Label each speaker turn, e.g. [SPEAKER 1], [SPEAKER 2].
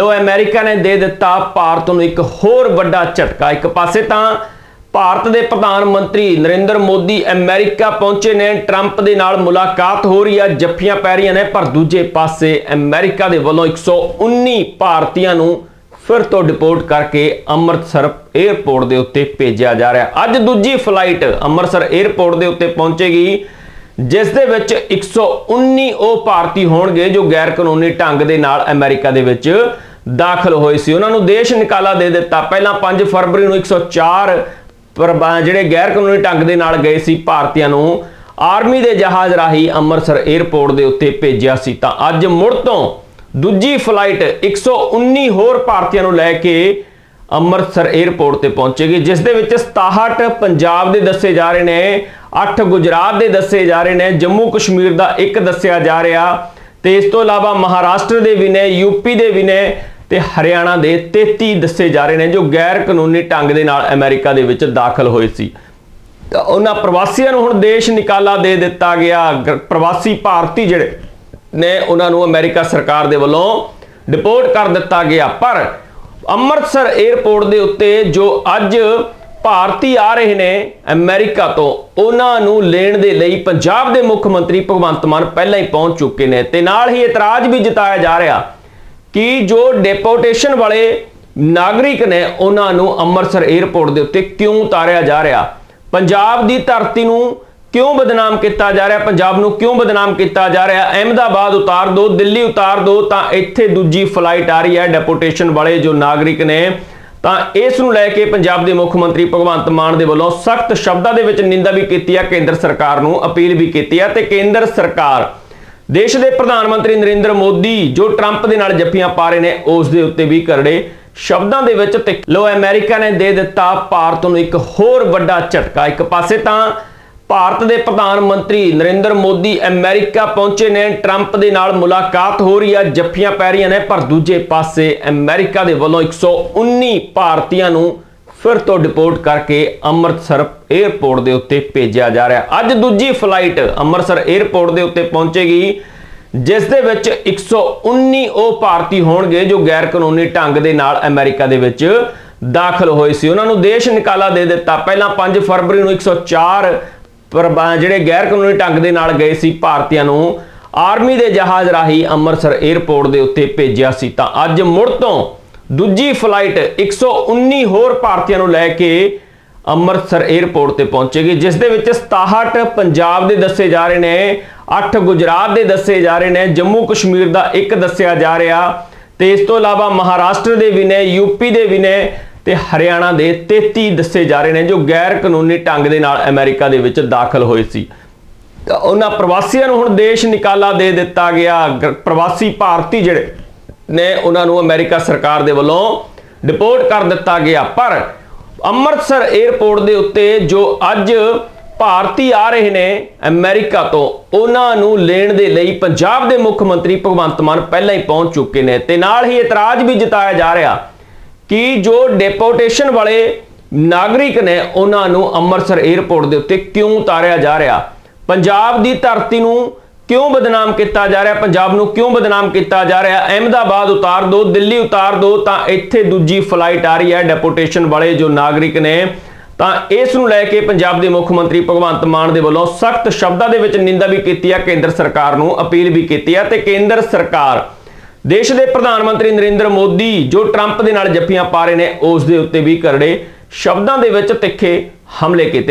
[SPEAKER 1] ਲੋ, America ਨੇ ਦੇ ਦਿੱਤਾ ਭਾਰਤ ਨੂੰ ਇੱਕ ਹੋਰ ਵੱਡਾ ਝਟਕਾ। ਇੱਕ ਪਾਸੇ ਤਾਂ ਭਾਰਤ ਦੇ ਪ੍ਰਧਾਨ ਮੰਤਰੀ ਨਰਿੰਦਰ ਮੋਦੀ ਅਮਰੀਕਾ ਪਹੁੰਚੇ ਨੇ। ਟਰੰਪ ਦੇ ਨਾਲ ਮੁਲਾਕਾਤ ਹੋ ਰਹੀ ਆ, ਜੱਫੀਆਂ ਪੈ ਰਹੀਆਂ ਨੇ, ਪਰ ਦੂਜੇ ਪਾਸੇ ਅਮਰੀਕਾ ਦੇ ਵੱਲੋਂ 119 ਭਾਰਤੀਆਂ ਨੂੰ ਫਿਰ ਤੋਂ ਡਿਪੋਰਟ ਕਰਕੇ ਅੰਮ੍ਰਿਤਸਰ 에ਅਰਪੋਰਟ ਦੇ ਉੱਤੇ ਭੇਜਿਆ ਜਾ ਰਿਹਾ। ਅੱਜ ਦੂਜੀ ਫਲਾਈਟ ਅੰਮ੍ਰਿਤਸਰ 에ਅਰਪੋਰਟ ਦੇ ਉੱਤੇ ਪਹੁੰਚੇਗੀ, ਜਿਸ ਦੇ ਵਿੱਚ 119 ਉਹ ਭਾਰਤੀ ਹੋਣਗੇ ਜੋ ਗੈਰ ਕਾਨੂੰਨੀ ਢੰਗ ਦੇ ਨਾਲ ਅਮਰੀਕਾ ਦੇ ਵਿੱਚ ਦਾਖਲ ਹੋਏ ਸੀ। ਉਹਨਾਂ ਨੂੰ ਦੇਸ਼ ਨਿਕਾਲਾ ਦੇ ਦਿੱਤਾ। ਪਹਿਲਾਂ 5 ਫਰਵਰੀ ਨੂੰ 104 ਪ੍ਰਬਾ ਜਿਹੜੇ ਗੈਰ ਕਾਨੂੰਨੀ ਢੰਗ ਦੇ ਨਾਲ ਗਏ ਸੀ, ਭਾਰਤੀਆਂ ਨੂੰ ਆਰਮੀ ਦੇ ਜਹਾਜ਼ ਰਾਹੀਂ ਅੰਮ੍ਰਿਤਸਰ 에ਅਰਪੋਰਟ ਦੇ ਉੱਤੇ ਭੇਜਿਆ ਸੀ। ਤਾਂ ਅੱਜ ਮੁੜ ਤੋਂ ਦੂਜੀ ਫਲਾਈਟ 119 ਹੋਰ ਭਾਰਤੀਆਂ ਨੂੰ ਲੈ ਕੇ ਅੰਮ੍ਰਿਤਸਰ 에ਅਰਪੋਰਟ ਤੇ ਪਹੁੰਚੇਗੀ, ਜਿਸ ਦੇ ਵਿੱਚ 67 ਪੰਜਾਬ ਦੇ ਦੱਸੇ ਜਾ ਰਹੇ ਨੇ 8 ਗੁਜਰਾਤ ਦੇ ਦੱਸੇ ਜਾ ਰਹੇ ਨੇ, ਜੰਮੂ ਕਸ਼ਮੀਰ ਦਾ ਇੱਕ ਦੱਸਿਆ ਜਾ ਰਿਹਾ ਤੇ ਇਸ ਤੋਂ ਇਲਾਵਾ ਮਹਾਰਾਸ਼ਟਰ ਦੇ ਵੀ ਨੇ ਯੂਪੀ ਦੇ ਵੀ ਨੇ ਤੇ ਹਰਿਆਣਾ ਦੇ 33 ਦੱਸੇ ਜਾ ਰਹੇ ਨੇ ਜੋ ਗੈਰ ਕਾਨੂੰਨੀ ਢੰਗ ਦੇ ਨਾਲ ਅਮਰੀਕਾ ਦੇ ਵਿੱਚ ਦਾਖਲ ਹੋਏ ਸੀ। ਉਹਨਾਂ ਪ੍ਰਵਾਸੀਆਂ ਨੂੰ ਹੁਣ ਦੇਸ਼ ਨਿਕਾਲਾ ਦੇ ਦਿੱਤਾ ਗਿਆ। ਗ- ਪ੍ਰਵਾਸੀ ਭਾਰਤੀ ਜਿਹੜੇ ਨੇ, ਉਹਨਾਂ ਨੂੰ ਅਮਰੀਕਾ ਸਰਕਾਰ ਦੇ ਵੱਲੋਂ ਡਿਪੋਰਟ ਕਰ ਦਿੱਤਾ ਗਿਆ। ਪਰ ਅੰਮ੍ਰਿਤਸਰ 에ਅਰਪੋਰਟ ਦੇ ਉੱਤੇ ਜੋ ਅੱਜ ਭਾਰਤੀ ਆ ਰਹੇ ਨੇ ਅਮਰੀਕਾ ਤੋਂ, ਉਹਨਾਂ ਨੂੰ ਲੈਣ ਦੇ ਲਈ ਪੰਜਾਬ ਦੇ ਮੁੱਖ ਮੰਤਰੀ ਭਗਵੰਤ ਮਾਨ ਪਹਿਲਾਂ ਹੀ ਪਹੁੰਚ ਚੁੱਕੇ ਨੇ। ਤੇ ਨਾਲ ਹੀ ਇਤਰਾਜ਼ ਵੀ ਜਤਾਇਆ ਜਾ ਰਿਹਾ ਕਿ ਜੋ ਡਿਪੋਰਟੇਸ਼ਨ ਵਾਲੇ ਨਾਗਰਿਕ ਨੇ ਉਹਨਾਂ ਨੂੰ ਅੰਮ੍ਰਿਤਸਰ 에ਅਰਪੋਰਟ ਦੇ ਉੱਤੇ ਕਿਉਂ ਉਤਾਰਿਆ ਜਾ ਰਿਹਾ? ਪੰਜਾਬ ਦੀ ਧਰਤੀ ਨੂੰ ਕਿਉਂ ਬਦਨਾਮ ਕੀਤਾ ਜਾ ਰਿਹਾ? ਪੰਜਾਬ ਨੂੰ ਕਿਉਂ ਬਦਨਾਮ ਕੀਤਾ ਜਾ ਰਿਹਾ? ਅਹਿਮਦਾਬਾਦ ਉਤਾਰ ਦਿਓ ਦਿੱਲੀ ਉਤਾਰ ਦਿਓ ਤਾਂ ਇੱਥੇ ਦੂਜੀ ਫਲਾਈਟ ਆ ਰਹੀ ਹੈ ਡਿਪੋਰਟੇਸ਼ਨ ਵਾਲੇ ਜੋ ਨਾਗਰਿਕ ਨੇ। ਤਾਂ ਇਸ ਨੂੰ ਲੈ ਕੇ ਪੰਜਾਬ ਦੇ ਮੁੱਖ ਮੰਤਰੀ ਭਗਵੰਤ ਮਾਨ ਦੇ ਵੱਲੋਂ ਸਖਤ ਸ਼ਬਦਾਂ ਦੇ ਵਿੱਚ ਨਿੰਦਾ ਵੀ ਕੀਤੀ ਹੈ, ਕੇਂਦਰ ਸਰਕਾਰ ਨੂੰ ਅਪੀਲ ਵੀ ਕੀਤੀ ਹੈ ਤੇ ਕੇਂਦਰ ਸਰਕਾਰ ਦੇਸ਼ ਦੇ ਪ੍ਰਧਾਨ ਮੰਤਰੀ ਨਰਿੰਦਰ ਮੋਦੀ, ਜੋ ਟਰੰਪ ਦੇ ਨਾਲ ਜੱਫੀਆਂ ਪਾ ਰਹੇ ਨੇ, ਉਸ ਦੇ ਉੱਤੇ ਵੀ ਕਰੜੇ ਸ਼ਬਦਾਂ ਦੇ ਵਿੱਚ ਤੇ ਲੋ, ਅਮਰੀਕਾ ਨੇ ਦੇ ਦਿੱਤਾ ਭਾਰਤ ਨੂੰ ਇੱਕ ਹੋਰ ਵੱਡਾ ਝਟਕਾ। ਇੱਕ ਪਾਸੇ ਤਾਂ ਭਾਰਤ ਦੇ ਪ੍ਰਧਾਨ ਮੰਤਰੀ ਨਰਿੰਦਰ ਮੋਦੀ ਅਮਰੀਕਾ ਪਹੁੰਚੇ ਨੇ, ਟਰੰਪ ਦੇ ਨਾਲ ਮੁਲਾਕਾਤ ਹੋ ਰਹੀ ਆ, ਜੱਫੀਆਂ ਪੈ ਰਹੀਆਂ ਨੇ, ਪਰ ਦੂਜੇ ਪਾਸੇ ਅਮਰੀਕਾ ਦੇ ਵੱਲੋਂ 119 ਭਾਰਤੀਆਂ ਨੂੰ ਫਿਰ ਤੋਂ ਡਿਪੋਰਟ ਕਰਕੇ ਅੰਮ੍ਰਿਤਸਰ 에ਅਰਪੋਰਟ ਦੇ ਉੱਤੇ ਭੇਜਿਆ ਜਾ ਰਿਹਾ। ਅੱਜ ਦੂਜੀ ਫਲਾਈਟ ਅੰਮ੍ਰਿਤਸਰ 에ਅਰਪੋਰਟ ਦੇ ਉੱਤੇ ਪਹੁੰਚੇਗੀ, ਜਿਸ ਦੇ ਵਿੱਚ 119 ਉਹ ਭਾਰਤੀ ਹੋਣਗੇ ਜੋ ਗੈਰ ਕਾਨੂੰਨੀ ਢੰਗ ਦੇ ਨਾਲ ਅਮਰੀਕਾ ਦੇ ਵਿੱਚ ਦਾਖਲ ਹੋਏ ਸੀ। ਉਹਨਾਂ ਨੂੰ ਦੇਸ਼ ਨਿਕਾਲਾ ਦੇ ਦਿੱਤਾ। ਪਹਿਲਾਂ 5 ਫਰਵਰੀ ਨੂੰ 104 ਜਿਹੜੇ ਗੈਰ ਕਾਨੂੰਨੀ ਢੰਗ ਦੇ ਨਾਲ ਗਏ ਸੀ, ਭਾਰਤੀਆਂ ਨੂੰ ਆਰਮੀ ਦੇ ਜਹਾਜ਼ ਰਾਹੀਂ ਅੰਮ੍ਰਿਤਸਰ 에ਅਰਪੋਰਟ ਦੇ ਉੱਤੇ ਭੇਜਿਆ ਸੀ। ਤਾਂ ਅੱਜ ਮੁੜ ਤੋਂ ਦੂਜੀ ਫਲਾਈਟ 119 ਹੋਰ ਭਾਰਤੀਆਂ ਨੂੰ ਲੈ ਕੇ ਅੰਮ੍ਰਿਤਸਰ 에ਅਰਪੋਰਟ ਤੇ ਪਹੁੰਚੇਗੀ, ਜਿਸ ਦੇ ਵਿੱਚ 67 ਪੰਜਾਬ ਦੇ ਦੱਸੇ ਜਾ ਰਹੇ ਨੇ 8 ਗੁਜਰਾਤ ਦੇ ਦੱਸੇ ਜਾ ਰਹੇ ਨੇ, ਜੰਮੂ ਕਸ਼ਮੀਰ ਦਾ ਇੱਕ ਦੱਸਿਆ ਜਾ ਰਿਹਾ ਤੇ ਇਸ ਤੋਂ ਇਲਾਵਾ ਮਹਾਰਾਸ਼ਟਰ ਦੇ ਵੀ ਨੇ ਯੂਪੀ ਦੇ ਵੀ ਨੇ ਤੇ ਹਰਿਆਣਾ ਦੇ 33 ਦੱਸੇ ਜਾ ਰਹੇ ਨੇ, ਜੋ ਗੈਰ ਕਾਨੂੰਨੀ ਢੰਗ ਦੇ ਨਾਲ ਅਮਰੀਕਾ ਦੇ ਵਿੱਚ ਦਾਖਲ ਹੋਏ ਸੀ। ਉਹਨਾਂ ਪ੍ਰਵਾਸੀਆਂ ਨੂੰ ਹੁਣ ਦੇਸ਼ ਨਿਕਾਲਾ ਦੇ ਦਿੱਤਾ ਗਿਆ ਪ੍ਰਵਾਸੀ ਭਾਰਤੀ ਜਿਹੜੇ ਨੇ ਉਹਨਾਂ ਨੂੰ ਅਮਰੀਕਾ ਸਰਕਾਰ ਦੇ ਵੱਲੋਂ ਡਿਪੋਰਟ ਕਰ ਦਿੱਤਾ ਗਿਆ। ਪਰ ਅੰਮ੍ਰਿਤਸਰ 에ਅਰਪੋਰਟ ਦੇ ਉੱਤੇ ਜੋ ਅੱਜ ਭਾਰਤੀ ਆ ਰਹੇ ਨੇ ਅਮਰੀਕਾ ਤੋਂ, ਉਹਨਾਂ ਨੂੰ ਲੈਣ ਦੇ ਲਈ ਪੰਜਾਬ ਦੇ ਮੁੱਖ ਮੰਤਰੀ ਭਗਵੰਤ ਮਾਨ ਪਹਿਲਾਂ ਹੀ ਪਹੁੰਚ ਚੁੱਕੇ ਨੇ ਤੇ ਨਾਲ ਹੀ ਇਤਰਾਜ਼ ਵੀ ਜਤਾਇਆ ਜਾ ਰਿਹਾ ਕਿ ਜੋ ਡਿਪੋਰਟੇਸ਼ਨ ਵਾਲੇ ਨਾਗਰਿਕ ਨੇ, ਉਹਨਾਂ ਨੂੰ ਅੰਮ੍ਰਿਤਸਰ 에ਅਰਪੋਰਟ ਦੇ ਉੱਤੇ ਕਿਉਂ ਉਤਾਰਿਆ ਜਾ ਰਿਹਾ? ਪੰਜਾਬ ਦੀ ਧਰਤੀ ਨੂੰ ਕਿਉਂ ਬਦਨਾਮ ਕੀਤਾ ਜਾ ਰਿਹਾ? ਪੰਜਾਬ ਨੂੰ ਕਿਉਂ ਬਦਨਾਮ ਕੀਤਾ ਜਾ ਰਿਹਾ? ਅਹਿਮਦਾਬਾਦ ਉਤਾਰ ਦਿਓ ਦਿੱਲੀ ਉਤਾਰ ਦਿਓ ਤਾਂ ਇੱਥੇ ਦੂਜੀ ਫਲਾਈਟ ਆ ਰਹੀ ਹੈ ਡੈਪੂਟੇਸ਼ਨ ਵਾਲੇ ਜੋ ਨਾਗਰਿਕ ਨੇ। ਤਾਂ ਇਸ ਨੂੰ ਲੈ ਕੇ ਪੰਜਾਬ ਦੇ ਮੁੱਖ ਮੰਤਰੀ ਭਗਵੰਤ ਮਾਨ ਦੇ ਵੱਲੋਂ ਸਖਤ ਸ਼ਬਦਾਂ ਦੇ ਵਿੱਚ ਨਿੰਦਾ ਵੀ ਕੀਤੀ ਹੈ ਕੇਂਦਰ ਸਰਕਾਰ ਨੂੰ, ਅਪੀਲ ਵੀ ਕੀਤੀ ਹੈ ਤੇ ਕੇਂਦਰ ਸਰਕਾਰ, ਦੇਸ਼ ਦੇ ਪ੍ਰਧਾਨ ਮੰਤਰੀ ਨਰਿੰਦਰ ਮੋਦੀ ਜੋ ਟਰੰਪ ਦੇ ਨਾਲ ਜੱਫੀਆਂ ਪਾ ਰਹੇ ਨੇ, ਉਸ ਦੇ ਉੱਤੇ ਵੀ ਕਰੜੇ ਸ਼ਬਦਾਂ ਦੇ ਵਿੱਚ ਤਿੱਖੇ ਹਮਲੇ ਕੀਤੇ